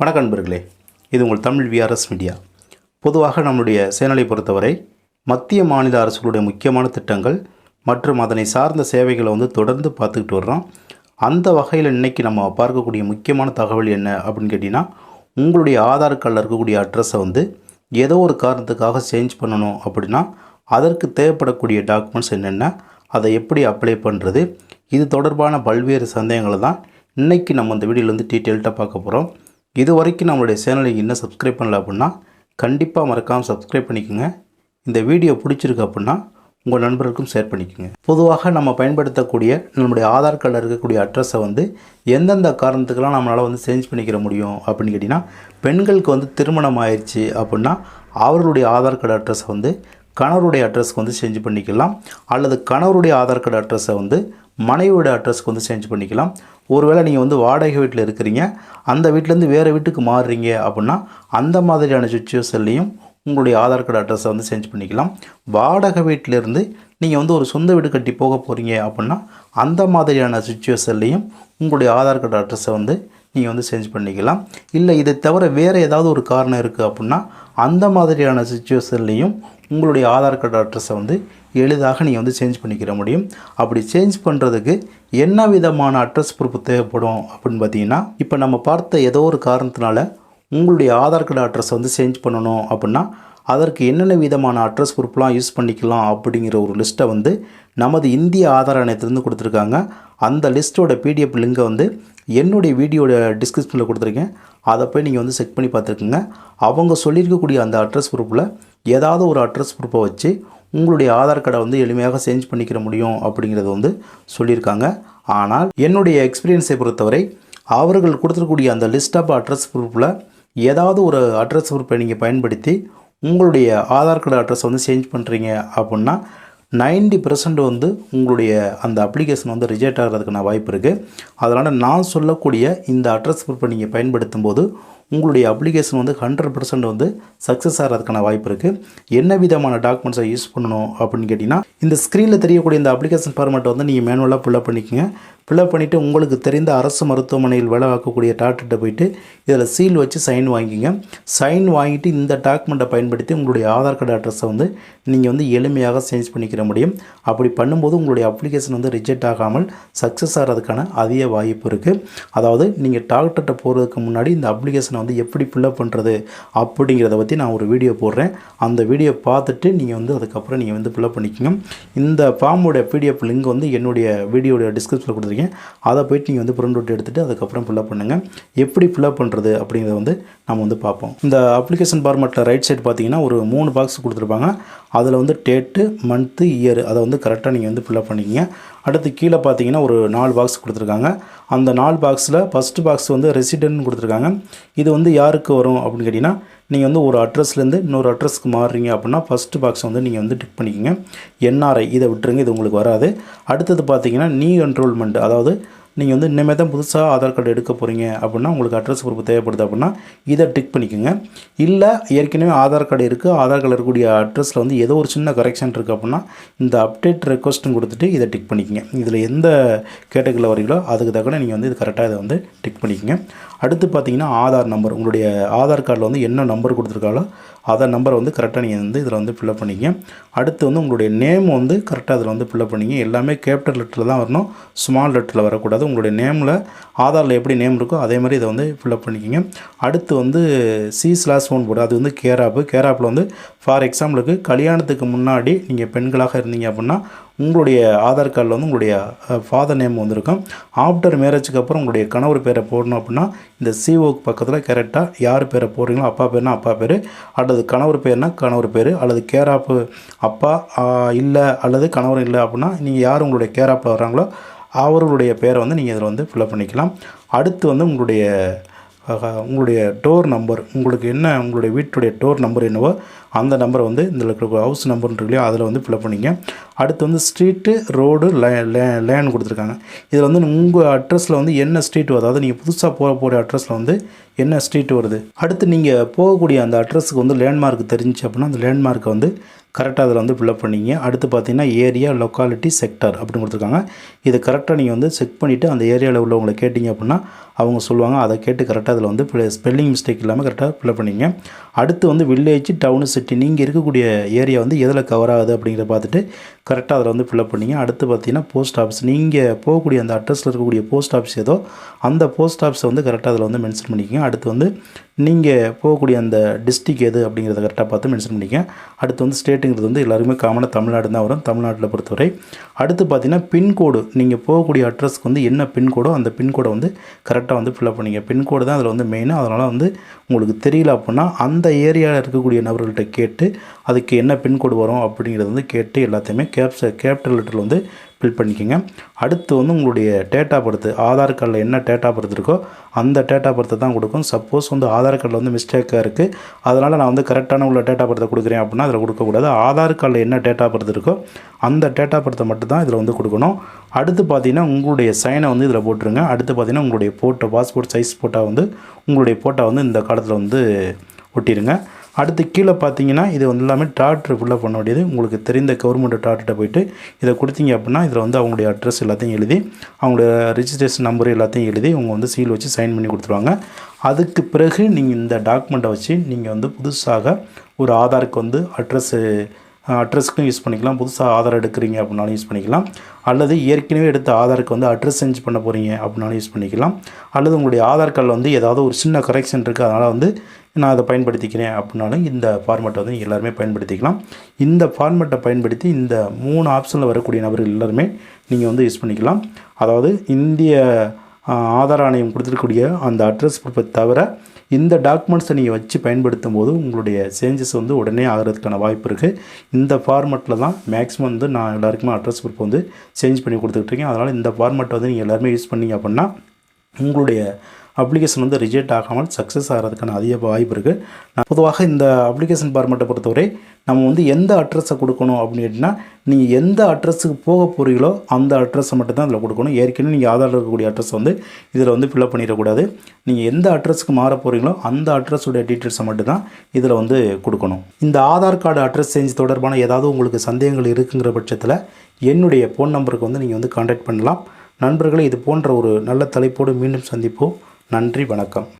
வணக்கம் நண்பர்களே. இது உங்கள் தமிழ் விஆர்எஸ் மீடியா பொதுவாக நம்முடைய சேனலை பொறுத்தவரை மத்திய மாநில அரசுகளுடைய முக்கியமான திட்டங்கள் மற்றும் அதனை சார்ந்த சேவைகளை வந்து தொடர்ந்து பார்த்துக்கிட்டு வர்றோம். அந்த வகையில் இன்றைக்கி நம்ம பார்க்கக்கூடிய முக்கியமான தகவல் என்ன அப்படின்னு கேட்டிங்கன்னா உங்களுடைய ஆதார் கார்டில் இருக்கக்கூடிய அட்ரஸை வந்து ஏதோ ஒரு காரணத்துக்காக சேஞ்ச் பண்ணணும் அப்படின்னா அதற்கு தேவைப்படக்கூடிய டாக்குமெண்ட்ஸ் என்னென்ன அதை எப்படி அப்ளை பண்ணுறது இது தொடர்பான பல்வேறு சந்தேகங்களை தான் இன்றைக்கி நம்ம இந்த வீடியோவில் வந்து டீட்டெயில்ட்டாக பார்க்க போகிறோம் இது வரைக்கும் நம்மளுடைய சேனலை இன்னும் சப்ஸ்கிரைப் பண்ணல அப்படின்னா கண்டிப்பாக மறக்காமல் சப்ஸ்கிரைப் பண்ணிக்கோங்க. இந்த வீடியோ பிடிச்சிருக்கு அப்படின்னா உங்கள் நண்பர்களுக்கும் ஷேர் பண்ணிக்கோங்க. பொதுவாக நம்ம பயன்படுத்தக்கூடிய நம்முடைய ஆதார் கார்டில் இருக்கக்கூடிய அட்ரஸை வந்து எந்தெந்த காரணத்துக்கெல்லாம் நம்மளால் வந்து சேஞ்ச் பண்ணிக்கிற முடியும் அப்படின்னு கேட்டிங்கன்னா பெண்களுக்கு வந்து திருமணம் ஆயிடுச்சு அப்படின்னா அவர்களுடைய ஆதார் கார்டு அட்ரஸை வந்து கணவருடைய அட்ரஸ்க்கு வந்து சேஞ்ச் பண்ணிக்கலாம். அல்லது கணவருடைய ஆதார் கார்டு அட்ரஸை வந்து மனைவியோட அட்ரஸ்க்கு வந்து சேஞ்ச் பண்ணிக்கலாம். ஒருவேளை நீங்கள் வந்து வாடகை வீட்டில் இருக்கிறீங்க. அந்த வீட்டிலேருந்து வேறு வீட்டுக்கு மாறுறீங்க அப்படின்னா அந்த மாதிரியான சுச்சுவேஷன்லேயும் உங்களுடைய ஆதார் கார்டு அட்ரஸை வந்து சேஞ்ச் பண்ணிக்கலாம். வாடகை வீட்டிலேருந்து நீங்கள் வந்து ஒரு சொந்த வீடு கட்டி போக போகிறீங்க அப்படின்னா அந்த மாதிரியான சுச்சுவேஷன்லேயும் உங்களுடைய ஆதார் கார்டு அட்ரஸை வந்து நீங்கள் வந்து சேஞ்ச் பண்ணிக்கலாம். இல்லை இதை தவிர வேறு ஏதாவது ஒரு காரணம் இருக்குது அப்படின்னா அந்த மாதிரியான சுச்சுவேஷன்லேயும் உங்களுடைய ஆதார் கார்டு அட்ரஸை வந்து எளிதாக நீங்கள் வந்து சேஞ்ச் பண்ணிக்கிற முடியும். அப்படி சேஞ்ச் பண்ணுறதுக்கு என்ன விதமான அட்ரஸ் ப்ரூஃப் தேவைப்படும் அப்படின்னு பார்த்தீங்கன்னா இப்போ நம்ம பார்த்த ஏதோ ஒரு காரணத்தினால உங்களுடைய ஆதார் கார்டு அட்ரஸை வந்து சேஞ்ச் பண்ணணும் அப்படின்னா அதற்கு என்னென்ன விதமான அட்ரஸ் ப்ரூஃப்லாம் யூஸ் பண்ணிக்கலாம் அப்படிங்கிற ஒரு லிஸ்ட்டை வந்து நமது இந்திய ஆதார் ஆணையத்திலேருந்து கொடுத்துருக்காங்க. அந்த லிஸ்ட்டோட பிடிஎஃப் லிங்கை வந்து என்னுடைய வீடியோட டிஸ்கிரிப்ஷனில் கொடுத்துருக்கேன். அதை போய் நீங்கள் வந்து செக் பண்ணி பார்த்துருக்குங்க. அவங்க சொல்லியிருக்கக்கூடிய அந்த அட்ரஸ் ப்ரூஃபில் ஏதாவது ஒரு அட்ரஸ் ப்ரூஃபை வச்சு உங்களுடைய ஆதார் கார்டை வந்து எளிமையாக சேஞ்ச் பண்ணிக்கிற முடியும் அப்படிங்கிறத வந்து சொல்லியிருக்காங்க. ஆனால் என்னுடைய எக்ஸ்பீரியன்ஸை பொறுத்தவரை அவர்கள் கொடுத்துருக்கூடிய அந்த லிஸ்ட் ஆஃப் அட்ரஸ் ப்ரூஃபில் ஏதாவது ஒரு அட்ரஸ் ப்ரூஃபை நீங்கள் பயன்படுத்தி உங்களுடைய ஆதார் கார்டு அட்ரஸ் வந்து சேஞ்ச் பண்ணுறீங்க அப்படின்னா நைன்டி பர்சன்ட் வந்து உங்களுடைய அந்த அப்ளிகேஷன் வந்து ரிஜெக்ட் ஆகிறதுக்கான வாய்ப்பு இருக்குது அதனால் நான் சொல்லக்கூடிய இந்த அட்ரஸ் ப்ரூஃபை நீங்கள் பயன்படுத்தும் போது உங்களுடைய அப்ளிகேஷன் வந்து ஹண்ட்ரட் பர்சன்ட் வந்து சக்ஸஸ் ஆகிறதுக்கான வாய்ப்பு இருக்குது என்ன விதமான டாக்குமெண்ட்ஸை யூஸ் பண்ணணும் அப்படின்னு கேட்டிங்கன்னா இந்த ஸ்க்ரீனில் தெரியக்கூடிய இந்த அப்ளிகேஷன் ஃபார்மேட்டை வந்து நீங்கள் மேனுவலாக ஃபில்லப் பண்ணிக்கோங்க. ஃபில்அப் பண்ணிவிட்டு உங்களுக்கு தெரிந்த அரசு மருத்துவமனையில் வேலை பார்க்கக்கூடிய டாக்டர்கிட்ட போயிட்டு இதில் சீல் வச்சு சைன் வாங்கிங்க சைன் வாங்கிட்டு இந்த டாக்குமெண்ட்டை பயன்படுத்தி உங்களுடைய ஆதார் கார்டு அட்ரஸை வந்து நீங்கள் வந்து எளிமையாக சேஞ்ச் பண்ணிக்கிற முடியும். அப்படி பண்ணும்போது உங்களுடைய அப்ளிகேஷன் வந்து ரிஜெக்ட் ஆகாமல் சக்ஸஸ் ஆகிறதுக்கான அதிக வாய்ப்பு இருக்குது அதாவது நீங்கள் டாக்டர்கிட்ட போகிறதுக்கு முன்னாடி இந்த அப்ளிகேஷனை வந்து எப்படி ஃபில்அப் பண்ணுறது அப்படிங்கிறத பற்றி நான் ஒரு வீடியோ போடுறேன். அந்த வீடியோ பார்த்துட்டு நீங்கள் வந்து அதுக்கப்புறம் நீங்கள் வந்து ஃபில்அப் பண்ணிக்கோங்க. இந்த ஃபார்மோட பிடிஎஃப் லிங்க் வந்து என்னுடைய வீடியோடைய டிஸ்கிரிப்ஷனில் கொடுத்துருக்கேன். அதை போயிட்டு நீங்கள் வந்து பிரிண்ட் அவுட் எடுத்துகிட்டு அதுக்கப்புறம் ஃபில்அப் பண்ணுங்கள் எப்படி ஃபில்அப் பண்ணுறது அப்படிங்கிறத வந்து நம்ம வந்து பார்ப்போம். இந்த அப்ளிகேஷன் ஃபார்மேட்டில் ரைட் சைடு பார்த்தீங்கன்னா ஒரு மூணு பாக்ஸ் கொடுத்துருப்பாங்க. அதில் வந்து டேட்டு மந்த்து இயர் அதை வந்து கரெக்டாக நீங்கள் வந்து ஃபில்அப் பண்ணிக்கிங்க. அடுத்து கீழே பார்த்தீங்கன்னா ஒரு நாலு பாக்ஸ் கொடுத்துருக்காங்க. அந்த நாலு பாக்ஸில் ஃபஸ்ட்டு பாக்ஸ் வந்து ரெசிடென்ட் கொடுத்துருக்காங்க. இது வந்து யாருக்கு வரும் அப்படின்னு கேட்டிங்கன்னா நீங்கள் வந்து ஒரு அட்ரஸ்லேருந்து இன்னொரு அட்ரஸ்க்கு மாறுறீங்க அப்படின்னா ஃபஸ்ட்டு பாக்ஸ் வந்து நீங்கள் வந்து டிக் பண்ணிக்கோங்க. என்ஆர்ஐ இதை விட்டுருங்க இது உங்களுக்கு வராது. அடுத்தது பார்த்தீங்கன்னா நீ என்ரோல்மெண்ட் அதாவது நீங்கள் வந்து இனிமேல் தான் புதுசாக ஆதார் கார்டு எடுக்க போகிறீங்க அப்படின்னா உங்களுக்கு அட்ரஸ் ப்ரூஃப் தேவைப்படுது அப்படின்னா இதை டிக் பண்ணிக்கோங்க. இல்லை ஏற்கனவே ஆதார் கார்டு இருக்குது ஆதார் கார்டு இருக்கக்கூடிய அட்ரஸில் வந்து ஏதோ ஒரு சின்ன கரெக்ஷன் இருக்குது அப்படின்னா இந்த அப்டேட் ரெக்வஸ்ட்டும் கொடுத்துட்டு இதை டிக் பண்ணிக்கோங்க. இதில் எந்த கேட்டகரியில் வரீங்களோ அதுக்கு தக்கன நீங்கள் வந்து இது கரெக்டாக இதை வந்து டிக் பண்ணிக்கோங்க. அடுத்து பார்த்தீங்கன்னா ஆதார் நம்பர் உங்களுடைய ஆதார் கார்டில் வந்து என்ன நம்பர் கொடுத்துருக்காலோ ஆதார் நம்பரை வந்து கரெக்டாக நீங்கள் வந்து இதில் வந்து ஃபில்லப் பண்ணிங்க. அடுத்து வந்து உங்களுடைய நேம் வந்து கரெக்டாக அதில் வந்து ஃபில்லப் பண்ணிங்க. எல்லாமே கேபிட்டல் லெட்டரில் தான் வரணும். ஸ்மால் லெட்டரில் வரக்கூடாது. உங்களுடைய நேமில் ஆதாரில் எப்படி நேம் இருக்கோ அதே மாதிரி இதை வந்து ஃபில்அப் பண்ணிக்கோங்க. அடுத்து வந்து சி ஸ்லாஸ் ஒன் போர்டு அது வந்து கேராப்பு கேராப்பில் வந்து ஃபார் எக்ஸாம்பிளுக்கு கல்யாணத்துக்கு முன்னாடி நீங்கள் பெண்களாக இருந்தீங்க அப்படின்னா உங்களுடைய ஆதார் கார்டில் வந்து உங்களுடைய ஃபாதர் நேம் வந்திருக்கும். ஆஃப்டர் மேரேஜுக்கு அப்புறம் உங்களுடைய கணவர் பேரை போடணும் அப்படின்னா இந்த சிஓக்கு பக்கத்தில் கரெக்டாக யார் பேரை போடுறீங்களோ அப்பா பேர்னா அப்பா பேர் அல்லது கணவர் பேர்னா கணவர் பேர் அல்லது கேராப்பு அப்பா இல்லை அல்லது கணவர் இல்லை அப்படின்னா நீங்கள் யார் உங்களுடைய கேராப்பில் வராங்களோ அவர்களுடைய பேரை வந்து நீங்கள் இதில் வந்து ஃபில்அப் பண்ணிக்கலாம். அடுத்து வந்து உங்களுடைய உங்களுடைய டோர் நம்பர் உங்களுக்கு என்ன உங்களுடைய வீட்டுடைய டோர் நம்பர் என்னவோ அந்த நம்பரை வந்து இதில் இருக்கிற ஹவுஸ் நம்பர்னு இல்லையோ அதில் வந்து ஃபில்அப் பண்ணிங்க. அடுத்து வந்து ஸ்ட்ரீட்டு ரோடு லே லே லேன் கொடுத்துருக்காங்க. இதில் வந்து உங்கள் அட்ரஸில் வந்து என்ன ஸ்ட்ரீட் வருது அதாவது நீங்கள் புதுசாக போக போகிற அட்ரஸில் வந்து என்ன ஸ்ட்ரீட் வருது. அடுத்து நீங்கள் போகக்கூடிய அந்த அட்ரஸுக்கு வந்து லேண்ட்மார்க் தெரிஞ்சு அப்படின்னா அந்த லேண்ட்மார்க்கை வந்து கரெக்டாக அதில் வந்து ஃபில்அப் பண்ணிங்க. அடுத்து பார்த்தீங்கன்னா ஏரியா லொக்காலிட்டி செக்டர் அப்படின்னு கொடுத்துருக்காங்க. இதை கரெக்டாக நீங்கள் வந்து செக் பண்ணிவிட்டு அந்த ஏரியாவில் உள்ளவங்களை கேட்டிங்க அப்படின்னா அவங்க சொல்லுவாங்க. அதை கேட்டு கரெக்டாக அதில் வந்து ஸ்பெல்லிங் மிஸ்டேக் இல்லாமல் கரெக்டாக ஃபில்அப் பண்ணிங்க. அடுத்து வந்து வில்லேஜ் டவுனு சிட்டி நீங்கள் இருக்கக்கூடிய ஏரியா வந்து எதில் கவர் ஆகுது அப்படிங்கிறத பார்த்துட்டு கரெக்டாக அதில் வந்து ஃபில்அப் பண்ணிங்க. அடுத்து பார்த்தீங்கன்னா போஸ்ட் ஆஃபீஸ் நீங்கள் போகக்கூடிய அந்த அட்ரஸில் இருக்கக்கூடிய போஸ்ட் ஆஃபீஸ் ஏதோ அந்த போஸ்ட் ஆஃபீஸை வந்து கரெக்டாக அதில் வந்து மென்ஷன் பண்ணிக்கோங்க. அடுத்து வந்து நீங்கள் போகக்கூடிய அந்த டிஸ்ட்ரிக் எது அப்படிங்கிறத கரெக்டாக பார்த்து மென்ஷன் பண்ணிக்கங்க. அடுத்து வந்து ஸ்டேட்டுங்கிறது வந்து எல்லாருமே காமனாக தமிழ்நாடு தான் வரும். தமிழ்நாட்டில் பொறுத்தவரை அடுத்து பார்த்தீங்கன்னா பின்கோடு நீங்கள் போகக்கூடிய அட்ரஸ்க்கு வந்து என்ன பின்கோடோ அந்த பின்கோடை வந்து கரெக்டாக வந்து ஃபில்அப் பண்ணிங்க பின்கோடு தான் அதில் வந்து மெயினாக அதனால் வந்து உங்களுக்கு தெரியல அப்படின்னா அந்த ஏரியாவில் இருக்கக்கூடிய நபர்கள்ட்ட கேட்டு அதுக்கு என்ன பின்கோடு வரும் அப்படிங்கிறத வந்து கேட்டு எல்லாத்தையுமே கேப்ச கேபிட்டல் லெட்டரில் வந்து ஃபில் பண்ணிக்கோங்க. அடுத்து வந்து உங்களுடைய டேட்டா பர்த்து ஆதார் கார்டில் என்ன டேட்டா பர்த் இருக்கோ அந்த டேட்டா பர்த்தை தான் கொடுக்கும். சப்போஸ் வந்து ஆதார் கார்டில் வந்து மிஸ்டேக்காக இருக்குது அதனால் நான் வந்து கரெக்டான உள்ள டேட்டா பர்த்தை கொடுக்குறேன் அப்படின்னா அதில் கொடுக்கக்கூடாது. ஆதார் கார்டில் என்ன டேட்டா பர்த் இருக்கோ அந்த டேட்டா பர்த்தை மட்டும் தான் இதில் வந்து கொடுக்கணும். அடுத்து பார்த்தீங்கன்னா உங்களுடைய சைனை வந்து இதில் போட்டுருங்க. அடுத்து பார்த்தீங்கன்னா உங்களுடைய ஃபோட்டோ பாஸ்போர்ட் சைஸ் ஃபோட்டோ வந்து உங்களுடைய ஃபோட்டோ வந்து இந்த காலத்தில் வந்து ஒட்டிடுங்க அடுத்து கீழே பார்த்தீங்கன்னா இது வந்து எல்லாமே டாக்டர் ஃபுல்லாக பண்ண வேண்டியது. உங்களுக்கு தெரிந்த கவர்மெண்ட் டாக்டர்கிட்ட போயிட்டு இதை கொடுத்தீங்க அப்படின்னா இதில் வந்து அவங்களுடைய அட்ரஸ் எல்லாத்தையும் எழுதி அவங்களுடைய ரிஜிஸ்ட்ரேஷன் நம்பர் எல்லாத்தையும் எழுதி அவங்க வந்து சீல் வச்சு சைன் பண்ணி கொடுத்துருவாங்க. அதுக்கு பிறகு நீங்கள் இந்த டாக்குமெண்ட்டை வச்சு நீங்கள் வந்து புதுசாக ஒரு ஆதாருக்கு வந்து அட்ரஸ்ஸு அட்ரஸ்க்கும் யூஸ் பண்ணிக்கலாம். புதுசாக ஆதார் எடுக்கிறீங்க அப்படின்னாலும் யூஸ் பண்ணிக்கலாம். அல்லது ஏற்கனவே எடுத்த ஆதாருக்கு வந்து அட்ரஸ் சேஞ்ச் பண்ண போகிறீங்க அப்படின்னாலும் யூஸ் பண்ணிக்கலாம். அல்லது உங்களுடைய ஆதார் கார்டில் வந்து ஏதாவது ஒரு சின்ன கரெக்ஷன் இருக்குது அதனால் வந்து நான் அதை பயன்படுத்திக்கிறேன் அப்படின்னாலும் இந்த ஃபார்மெட்டை வந்து நீங்கள் எல்லாருமே பயன்படுத்திக்கலாம். இந்த ஃபார்மெட்டை பயன்படுத்தி இந்த மூணு ஆப்ஷனில் வரக்கூடிய நபர்கள் எல்லாருமே நீங்கள் வந்து யூஸ் பண்ணிக்கலாம். அதாவது இந்திய ஆதார் ஆணையம் கொடுத்துருக்கக்கூடிய அந்த அட்ரஸ் ப்ரூஃபை தவிர இந்த டாக்குமெண்ட்ஸை நீங்கள் வச்சு பயன்படுத்தும் போது உங்களுடைய சேஞ்சஸ் வந்து உடனே ஆகிறதுக்கான வாய்ப்பு இருக்குது இந்த ஃபார்மெட்டில் தான் மேக்ஸிமம் வந்து நான் எல்லாருக்குமே அட்ரஸ் ப்ரூஃப் வந்து சேஞ்ச் பண்ணி கொடுத்துட்ருக்கேன் அதனால் இந்த ஃபார்மெட்டை வந்து நீங்கள் எல்லாருமே யூஸ் பண்ணிங்க அப்படின்னா உங்களுடைய அப்ளிகேஷன் வந்து ரிஜெக்ட் ஆகாமல் சக்ஸஸ் ஆகிறதுக்கான அதிக வாய்ப்பு இருக்குது நான் பொதுவாக இந்த அப்ளிகேஷன் ஃபார்மெட்டை பொறுத்தவரை நம்ம வந்து எந்த அட்ரஸை கொடுக்கணும் அப்படின்னு கேட்டிங்கன்னா நீங்கள் எந்த அட்ரஸுக்கு போக போகிறீங்களோ அந்த அட்ரஸை மட்டும்தான் அதில் இதில் கொடுக்கணும். ஏற்கனவே நீங்கள் ஆதாரில் இருக்கக்கூடிய அட்ரஸ் வந்து இதில் வந்து ஃபில்அப் பண்ணிடக்கூடாது. நீங்கள் எந்த அட்ரஸுக்கு மாற போகிறீங்களோ அந்த அட்ரஸுடைய டீட்டெயில்ஸை மட்டும்தான் இதில் வந்து கொடுக்கணும். இந்த ஆதார் கார்டு அட்ரஸ் சேஞ்ச் தொடர்பான ஏதாவது உங்களுக்கு சந்தேகங்கள் இருக்குங்கிற பட்சத்தில் என்னுடைய ஃபோன் நம்பருக்கு வந்து நீங்கள் வந்து கான்டாக்ட் பண்ணலாம். நண்பர்களே இது போன்ற ஒரு நல்ல தலைப்போடு மீண்டும் சந்திப்போம். நன்றி வணக்கம்.